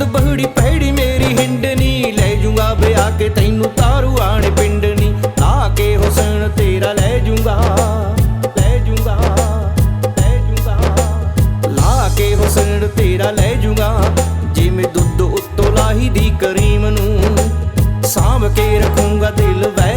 ਦੁੱਧ ਬਹੜੀ ਪਹਿੜੀ ਮੇਰੀ ਹਿੰਡਨੀ ਲੈ ਜੂਗਾ ਵਿਆਹ ਕੇ ਤੈਨੂੰ ਤਾਰੂ ਆਣ ਪਿੰਡਨੀ ਆ ਕੇ ਹੁਸਨ ਤੇਰਾ ਲੈ ਜੂਗਾ ਲੈ ਜੂਗਾ ਲੈ ਜੂਗਾ। ਲਾ ਕੇ ਹੁਸਨ ਤੇਰਾ ਲੈ ਜੂਗਾ, ਜਿਵੇਂ ਦੁੱਧ ਉਤੋਂ ਲਾਹੀ ਦੀ ਕਰੀਮ ਨੂੰ। ਸਾਂਭ ਕੇ ਰੱਖੂਗਾ ਦਿਲ ਵੈ